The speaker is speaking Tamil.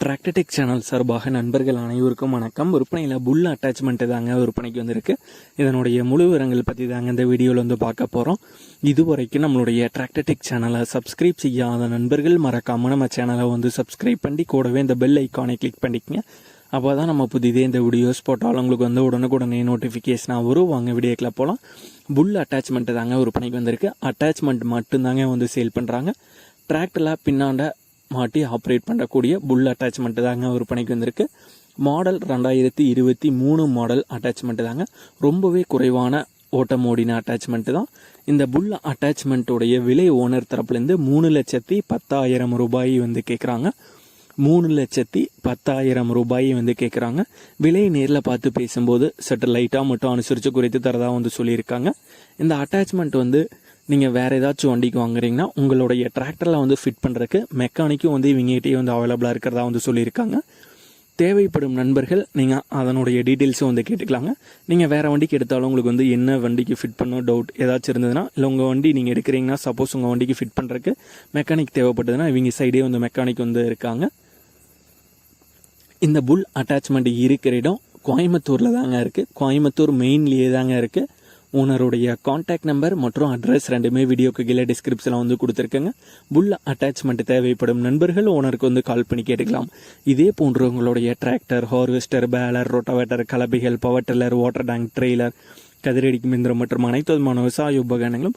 டிராக்டடெக் சேனல் சார்பாக நண்பர்கள் அனைவருக்கும் வணக்கம். விற்பனையில் புல் அட்டாச்மெண்ட்டு தாங்க விற்பனைக்கு வந்திருக்கு. இதனுடைய முழு விவரங்கள் பற்றி தாங்க இந்த வீடியோவில் வந்து பார்க்க போகிறோம் இதுவரைக்கும் நம்மளுடைய டிராக்டடெக் சேனலை சப்ஸ்கிரைப் செய்யாத நண்பர்கள் மறக்காமல் நம்ம சேனலை வந்து சப்ஸ்கிரைப் பண்ணி கூடவே இந்த பெல் ஐக்கானை கிளிக் பண்ணிக்கங்க. அப்போ தான் நம்ம புதிதே இந்த வீடியோஸ் போட்டாலும் உங்களுக்கு வந்து உடனுக்குடனே நோட்டிஃபிகேஷனாக வரும். வாங்க வீடியோக்கில் போகலாம் புல் அட்டாச்மெண்ட்டு தாங்க விற்பனைக்கு வந்திருக்கு. அட்டாச்மெண்ட் மட்டும்தாங்க வந்து சேல் பண்ணுறாங்க டிராக்டரில் பின்னாண்ட மாட்டி ஆப்ரேட் பண்ணக்கூடிய புல் அட்டாச்மெண்ட் தாங்க விற்பனைக்கு வந்திருக்கு. மாடல் ரெண்டாயிரத்தி இருபத்தி மூணு மாடல் அட்டாச்மெண்ட் தாங்க. ரொம்பவே குறைவான ஓட்டம் ஓடின அட்டாச்மெண்ட் தான். இந்த புல் அட்டாச்மெண்ட்டோடைய விலை ஓனர் தரப்புலேருந்து மூணு லட்சத்தி பத்தாயிரம் ரூபாய் வந்து கேட்குறாங்க மூணு லட்சத்தி பத்தாயிரம் ரூபாய் வந்து கேட்குறாங்க விலை நேரில் பார்த்து பேசும்போது சற்று லைட்டாக மட்டும் அனுசரித்து குறைத்து தரதாக வந்து சொல்லியிருக்காங்க. இந்த அட்டாச்மெண்ட் வந்து நீங்கள் வேறு ஏதாச்சும் வண்டிக்கு வாங்குறீங்கன்னா உங்களுடைய டிராக்டரில் வந்து ஃபிட் பண்ணுறதுக்கு மெக்கானிக்கும் வந்து இவங்ககிட்டயே வந்து அவைலபிளாக இருக்கிறதா வந்து சொல்லியிருக்காங்க. தேவைப்படும் நண்பர்கள் நீங்கள் அதனுடைய டீட்டெயில்ஸும் வந்து கேட்டுக்கலாங்க. நீங்கள் வேறு வண்டிக்கு எடுத்தாலும் உங்களுக்கு வந்து என்ன வண்டிக்கு ஃபிட் பண்ணணும் டவுட் ஏதாச்சும் இருந்ததுன்னா இல்லை உங்கள் வண்டி நீங்கள் எடுக்கிறீங்கன்னா சப்போஸ் உங்கள் வண்டிக்கு ஃபிட் பண்ணுறதுக்கு மெக்கானிக் தேவைப்பட்டதுன்னா இவங்க சைடே வந்து மெக்கானிக் வந்து இருக்காங்க. இந்த புல் அட்டாச்மெண்ட் இருக்கிற இடம் கோயம்புத்தூரில் தாங்க இருக்குது கோயம்புத்தூர் மெயின்லேயே தாங்க இருக்குது ஓனருடைய காண்டாக்ட் நம்பர் மற்றும் அட்ரஸ் ரெண்டுமே வீடியோக்கு கீழே டிஸ்கிரிப்ஷனில் வந்து கொடுத்துருக்கேங்க. புல் அட்டாச்மெண்ட் தேவைப்படும் நண்பர்கள் ஓனருக்கு வந்து கால் பண்ணி கேட்டுக்கலாம். இதே போன்று உங்களுடைய tractor harvester baler rotavator கலப்பைகள் power tiller water tank trailer கதிரடிக்கு மிந்திரம் மற்றும் அனைத்து விதமான விவசாய உபகரணங்களும்